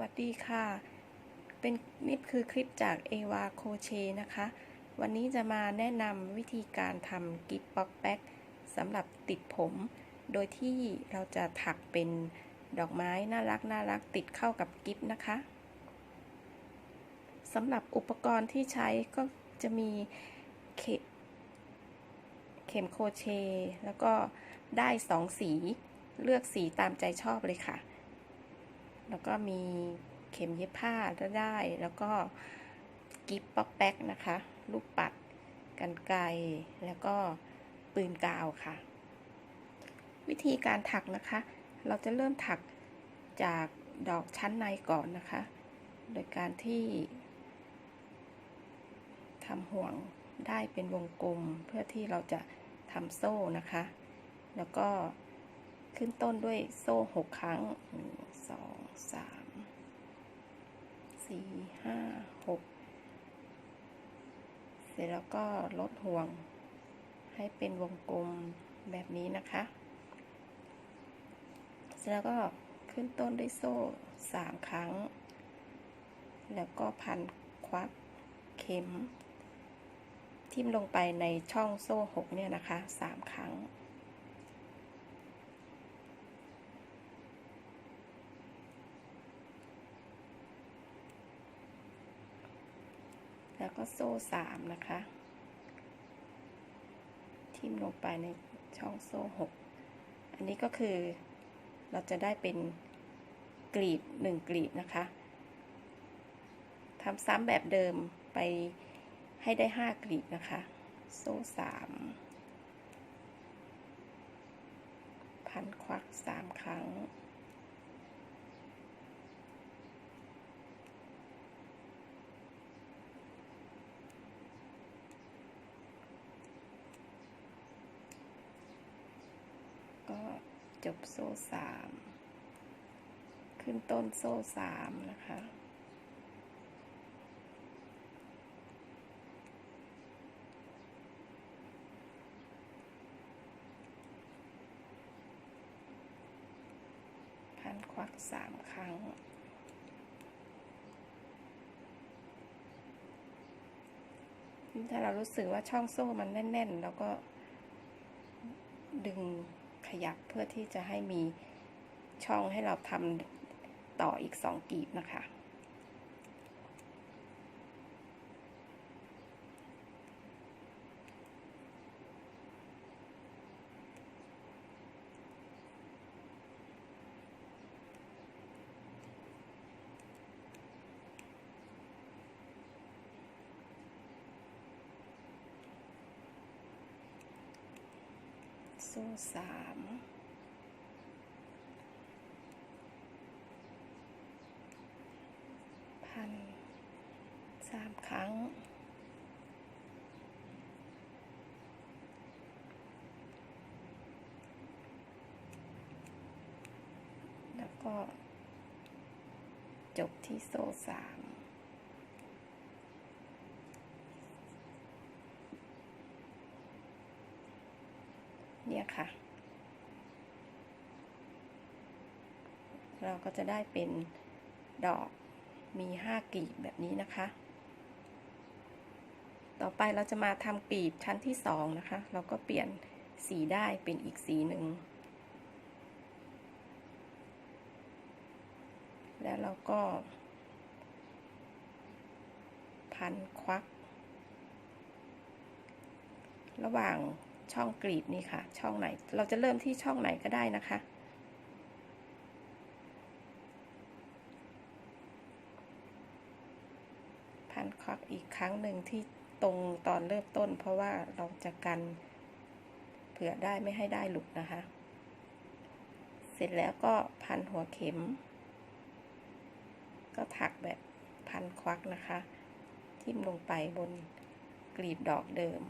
วัสดีค่ะ เป็นนี่คือคลิปจากเอวาโคเชนะคะ วันนี้จะมาแนะนำวิธีการทำกิฟบ็อกแบ็กสำหรับติดผม โดยที่เราจะถักเป็นดอกไม้น่ารักน่ารักติดเข้ากับกิฟนะคะสำหรับอุปกรณ์ที่ใช้ก็จะมีเข็มเข็มโคเช แล้วก็ได้สองสีเลือกสีตามใจชอบเลยค่ะ แล้วก็มีเข็มเย็บผ้าก็ได้ แล้วก็กิฟป๊อกแป๊กนะคะ ลูกปัดกันไกรแล้วก็ปืนกาวค่ะ วิธีการถักนะคะ เราจะเริ่มถักจากดอกชั้นในก่อนนะคะ โดยการที่ทำห่วงได้เป็นวงกลมเพื่อที่เราจะทำโซ่นะคะ แล้วก็ขึ้นต้นด้วยโซ่หกครั้งหนึ่งสอง สามสี่ห้าหกเสร็จแล้วก็ลดห่วงให้เป็นวงกลมแบบนี้นะคะ เสร็จแล้วก็ขึ้นต้นด้วยโซ่สามครั้ง แล้วก็พันควักเข็ม ทิ่มลงไปในช่องโซ่หกเนี่ยนะคะสามครั้ง แล้วก็โซ่สามนะคะ ทิ่มลงไปในช่องโซ่หกอันนี้ก็คือเราจะได้เป็นกลีบหนึ่งกลีบนะคะทำซ้ำแบบเดิมไปให้ได้ห้ากลีบนะคะ โซ่สามพันควักสามครั้ง ก็ จบโซ่สามขึ้นต้นโซ่สามนะคะ พันควักสามครั้งถ้าเรารู้สึกว่าช่องโซ่มันแน่น ๆ แล้วก็ดึง ยับเพื่อที่จะให้มีช่องให้เราทำต่ออีกสองกีบนะคะ โซ่สามพันสามครั้ง แล้วก็จบที่โซ่สาม เนี่ยค่ะ เราก็จะได้เป็นดอกมีห้ากลีบแบบนี้นะคะ ต่อไปเราจะมาทำกลีบชั้นที่สองนะคะ เราก็เปลี่ยนสีได้เป็นอีกสีหนึ่ง แล้วเราก็ พันควัก ระหว่าง ช่องกรีบนี่ค่ะ ช่องไหน เราจะเริ่มที่ช่องไหนก็ได้นะคะ พันควักอีกครั้งหนึ่งที่ตรงตอนเริ่มต้น เพราะว่าเราจะกันเผื่อได้ไม่ให้ได้หลุดนะคะ เสร็จแล้วก็พันหัวเข็ม ก็ถักแบบพันควักนะคะ ทิ่มลงไปบนกลีบดอกเดิม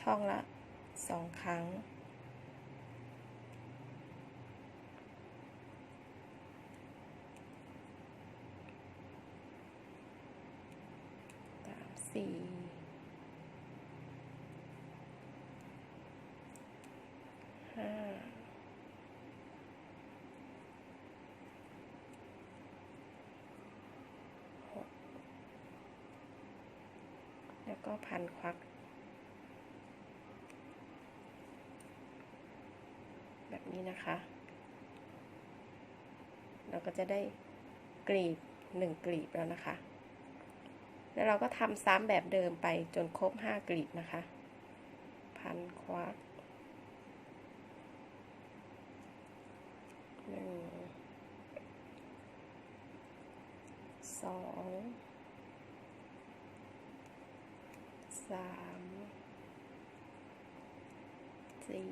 ช่องละสองครั้งสามสี่ห้าแล้วก็พันควัก นี้นะคะ เราก็จะได้กลีบหนึ่งกลีบแล้วนะคะ แล้วเราก็ทำซ้ำแบบเดิมไปจนครบห้ากลีบนะคะ พันควักหนึ่งสองสามสี่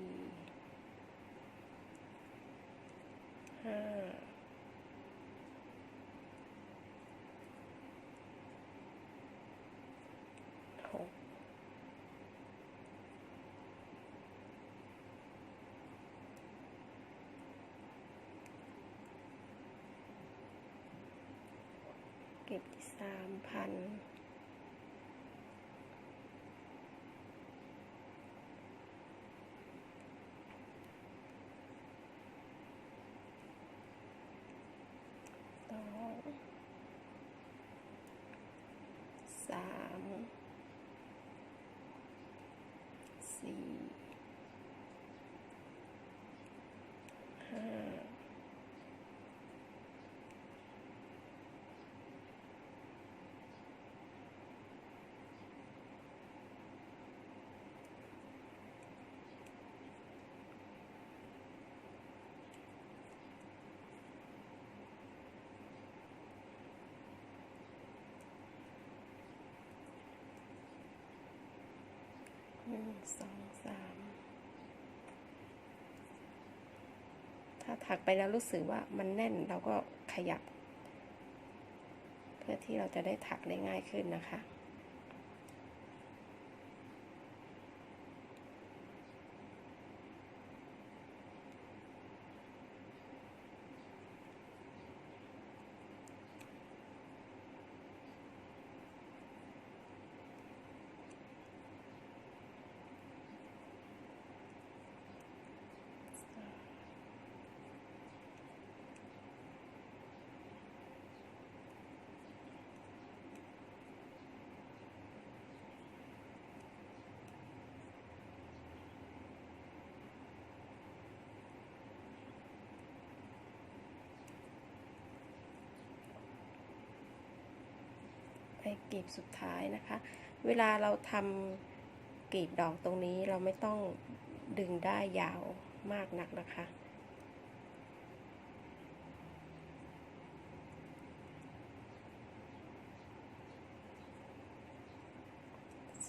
ห้าหก เก็บที่สามพันสองสามสี่ห้าห นึ่งสองสามถ้าถักไปแล้วรู้สึกว่ามันแน่นเราก็ขยับ เพื่อที่เราจะได้ถักได้ง่ายขึ้นนะคะ กลีบสุดท้ายนะคะ เวลาเราทำกลีบดอกตรงนี้เราไม่ต้องดึงได้ยาวมากนักนะคะ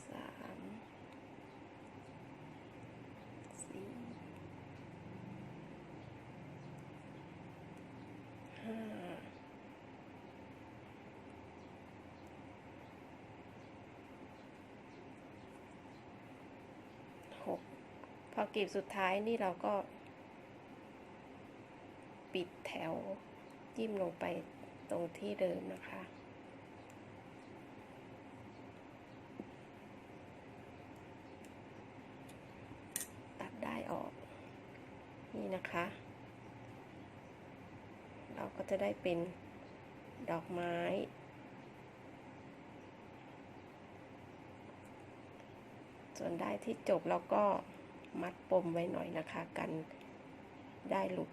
สามสี่ห้า หก พอกลีบสุดท้ายนี่เราก็ ปิดแถวจิ้มลงไปตรงที่เดิมนะคะ ตัดได้ออก นี่นะคะ เราก็จะได้เป็นดอกไม้ส่วนได้ที่จบเราก็ มัดปมไว้หน่อยนะคะ กันได้หลุด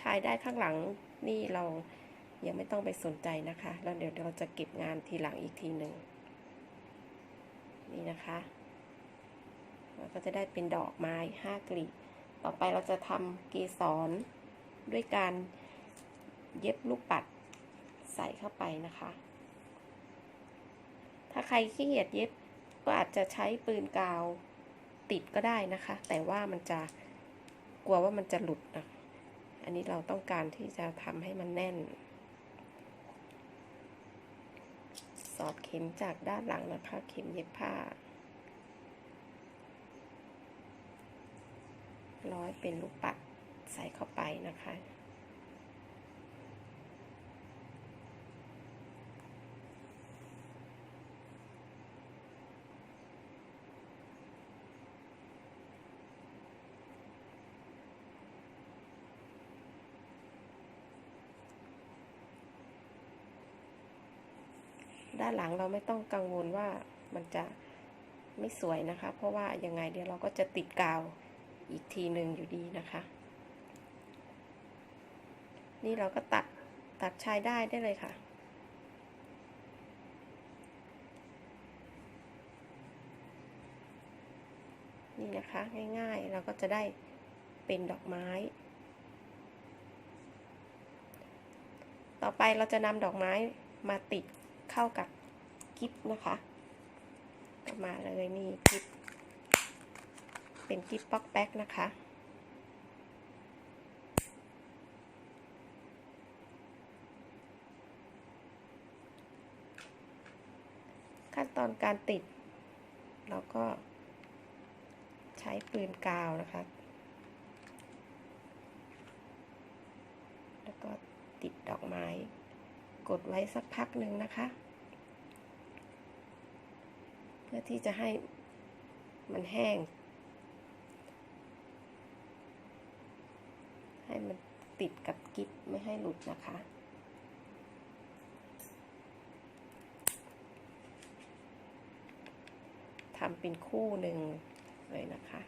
ชายได้ข้างหลังนี่เรายังไม่ต้องไปสนใจนะคะ แล้วเดี๋ยวเราจะเก็บงานทีหลังอีกทีหนึ่งนี่นะคะเราก็จะได้เป็นดอกไม้ห้ากลีบต่อไปเราจะทำเกสรด้วยการเย็บลูกปัดใส่เข้าไปนะคะ ถ้าใครขี้เกียจเย็บก็อาจจะใช้ปืนกาวติดก็ได้นะคะ แต่ว่ามันจะกลัวว่ามันจะหลุดนะอันนี้เราต้องการที่จะทำให้มันแน่น สอดเข็มจากด้านหลังนะคะ เข็มเย็บผ้า ร้อยเป็นลูกปัดใส่เข้าไปนะคะ ด้านหลังเราไม่ต้องกังวลว่ามันจะไม่สวยนะคะ เพราะว่ายังไงเดี๋ยวเราก็จะติดกาวอีกทีหนึ่งอยู่ดีนะคะ นี่เราก็ตัดตัดชายได้ได้เลยค่ะนี่นะคะง่ายๆเราก็จะได้เป็นดอกไม้ ต่อไปเราจะนำดอกไม้มาติด เข้ากับกิฟนะคะก็มาเลยนี่กิฟเป็นกิฟป๊อกแป๊กนะคะ ขั้นตอนการติด เราก็ใช้ปืนกาวนะคะ แล้วก็ติดดอกไม้ กดไว้สักพักหนึ่งนะคะ เพื่อที่จะให้มันแห้ง ให้มันติดกับกิ๊บไม่ให้หลุดนะคะทำเป็นคู่หนึ่งเลยนะคะ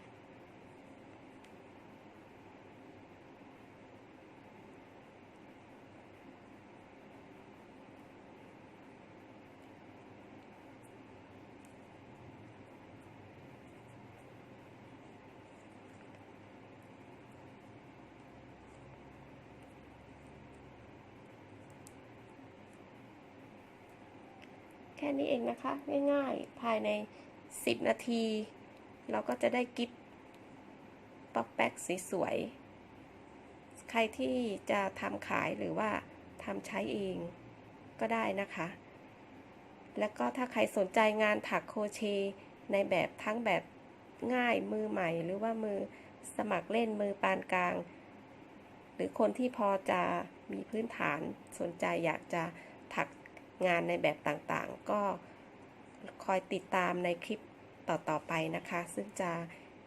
แค่นี้เองนะคะ ง่ายๆ ภายใน 10 นาที เราก็จะได้กิฟต์ป๊อกแป๊กสวยๆใครที่จะทำขายหรือว่าทำใช้เองก็ได้นะคะ แล้วก็ถ้าใครสนใจงานถักโครเชในแบบทั้งแบบง่ายมือใหม่ หรือว่ามือสมัครเล่นมือปานกลาง หรือคนที่พอจะมีพื้นฐานสนใจอยากจะถัก งานในแบบต่างๆ ก็คอยติดตามในคลิปต่อๆไปนะคะ ซึ่งจะ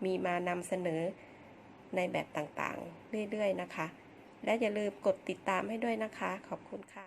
มีมานำเสนอในแบบต่างๆ เรื่อยๆนะคะ และอย่าลืมกดติดตามให้ด้วยนะคะ ขอบคุณค่ะ